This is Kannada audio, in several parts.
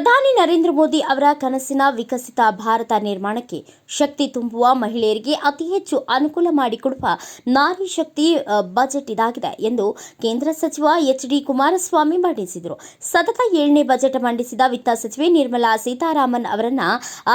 ನರೇಂದ್ರ ಮೋದಿ ಅವರ ಕನಸಿನ ವಿಕಸಿತ ಭಾರತ ನಿರ್ಮಾಣಕ್ಕೆ ಶಕ್ತಿ ತುಂಬುವ ಮಹಿಳೆಯರಿಗೆ ಅತಿ ಹೆಚ್ಚು ಅನುಕೂಲ ಮಾಡಿಕೊಡುವ ನಾರಿ ಶಕ್ತಿ ಬಜೆಟ್ ಇದಾಗಿದೆ ಎಂದು ಕೇಂದ್ರ ಸಚಿವ ಎಚ್ ಡಿ ಕುಮಾರಸ್ವಾಮಿ ಮಂಡಿಸಿದರು ಸತತ ಏಳನೇ ಬಜೆಟ್ ಮಂಡಿಸಿದ ವಿತ್ತ ಸಚಿವೆ ನಿರ್ಮಲಾ ಸೀತಾರಾಮನ್ ಅವರನ್ನ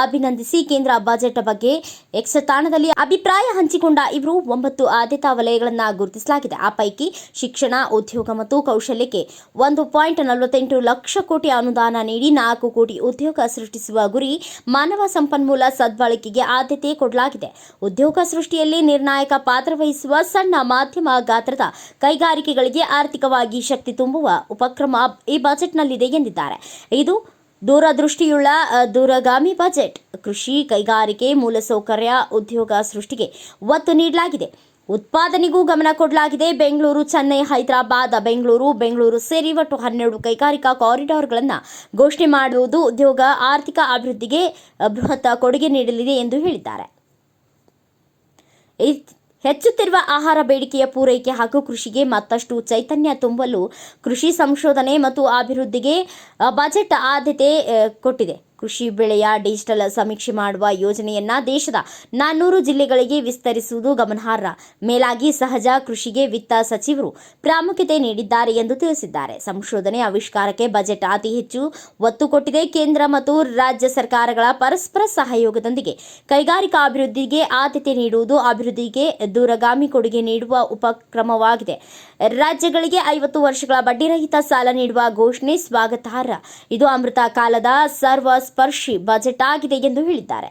ಅಭಿನಂದಿಸಿ ಕೇಂದ್ರ ಬಜೆಟ್ ಬಗ್ಗೆ ಎಕ್ಸ್ ತಾಣದಲ್ಲಿ ಅಭಿಪ್ರಾಯ ಹಂಚಿಕೊಂಡ ಇವರು ಒಂಬತ್ತು ಆದ್ಯತಾ ವಲಯಗಳನ್ನು ಗುರುತಿಸಲಾಗಿದೆ. ಆ ಪೈಕಿ ಶಿಕ್ಷಣ, ಉದ್ಯೋಗ ಮತ್ತು ಕೌಶಲ್ಯಕ್ಕೆ ಒಂದು ಪಾಯಿಂಟ್ ನಲವತ್ತೆಂಟು ಲಕ್ಷ ಕೋಟಿ ಅನುದಾನ ನೀಡಿ ನಾಲ್ಕು ಕೋಟಿ ಉದ್ಯೋಗ ಸೃಷ್ಟಿಸುವ ಗುರಿ ಮಾನವ ಸಂಪನ್ಮೂಲ ಸದ್ಬಳಕೆಗೆ ಆದ್ಯತೆ ಕೊಡಲಾಗಿದೆ. ಉದ್ಯೋಗ ಸೃಷ್ಟಿಯಲ್ಲಿ ನಿರ್ಣಾಯಕ ಪಾತ್ರ ವಹಿಸುವ ಸಣ್ಣ ಮಾಧ್ಯಮ ಗಾತ್ರದ ಕೈಗಾರಿಕೆಗಳಿಗೆ ಆರ್ಥಿಕವಾಗಿ ಶಕ್ತಿ ತುಂಬುವ ಉಪಕ್ರಮ ಈ ಬಜೆಟ್ನಲ್ಲಿದೆ ಎಂದಿದ್ದಾರೆ. ಇದು ದೂರದೃಷ್ಟಿಯುಳ್ಳ ದೂರಗಾಮಿ ಬಜೆಟ್. ಕೃಷಿ ಕೈಗಾರಿಕೆ ಮೂಲಸೌಕರ್ಯ ಉದ್ಯೋಗ ಸೃಷ್ಟಿಗೆ ಒತ್ತು ನೀಡಲಾಗಿದೆ. ಉತ್ಪಾದನೆಗೂ ಗಮನ ಕೊಡಲಾಗಿದೆ. ಬೆಂಗಳೂರು, ಚೆನ್ನೈ, ಹೈದರಾಬಾದ್, ಬೆಂಗಳೂರು ಬೆಂಗಳೂರು ಸೇರಿ ಒಟ್ಟು ಹನ್ನೆರಡು ಕೈಗಾರಿಕಾ ಕಾರಿಡಾರ್ಗಳನ್ನು ಘೋಷಣೆ ಮಾಡುವುದು ಉದ್ಯೋಗ, ಆರ್ಥಿಕ ಅಭಿವೃದ್ಧಿಗೆ ಬೃಹತ್ ಕೊಡುಗೆ ನೀಡಲಿದೆ ಎಂದು ಹೇಳಿದ್ದಾರೆ. ಹೆಚ್ಚುತ್ತಿರುವ ಆಹಾರ ಬೇಡಿಕೆಯ ಪೂರೈಕೆ ಹಾಗೂ ಕೃಷಿಗೆ ಮತ್ತಷ್ಟು ಚೈತನ್ಯ ತುಂಬಲು ಕೃಷಿ ಸಂಶೋಧನೆ ಮತ್ತು ಅಭಿವೃದ್ಧಿಗೆ, ಬಜೆಟ್ ಆದ್ಯತೆ ಕೊಟ್ಟಿದೆ. ಕೃಷಿ ಬೆಳೆಯ ಡಿಜಿಟಲ್ ಸಮೀಕ್ಷೆ ಮಾಡುವ ಯೋಜನೆಯನ್ನ ದೇಶದ ನಾನ್ನೂರು ಜಿಲ್ಲೆಗಳಿಗೆ ವಿಸ್ತರಿಸುವುದು ಗಮನಾರ್ಹ. ಮೇಲಾಗಿ ಸಹಜ ಕೃಷಿಗೆ ವಿತ್ತ ಸಚಿವರು ಪ್ರಾಮುಖ್ಯತೆ ನೀಡಿದ್ದಾರೆ ಎಂದು ತಿಳಿಸಿದ್ದಾರೆ. ಸಂಶೋಧನೆ ಆವಿಷ್ಕಾರಕ್ಕೆ ಬಜೆಟ್ ಅತಿ ಹೆಚ್ಚು ಒತ್ತು ಕೊಟ್ಟಿದೆ ಕೇಂದ್ರ ಮತ್ತು ರಾಜ್ಯ ಸರ್ಕಾರಗಳ ಪರಸ್ಪರ ಸಹಯೋಗದೊಂದಿಗೆ. ಕೈಗಾರಿಕಾ ಅಭಿವೃದ್ಧಿಗೆ ಆದ್ಯತೆ ನೀಡುವುದು ಅಭಿವೃದ್ಧಿಗೆ ದೂರಗಾಮಿ ಕೊಡುಗೆ ನೀಡುವ ಉಪಕ್ರಮವಾಗಿದೆ. ರಾಜ್ಯಗಳಿಗೆ ಐವತ್ತು ವರ್ಷಗಳ ಬಡ್ಡಿರಹಿತ ಸಾಲ ನೀಡುವ ಘೋಷಣೆ ಸ್ವಾಗತಾರ್ಹ. ಇದು ಅಮೃತ ಕಾಲದ ಸ್ಪರ್ಶಿ ಬಜೆಟ್ ಆಗಿದೆ ಎಂದು ಹೇಳಿದ್ದಾರೆ.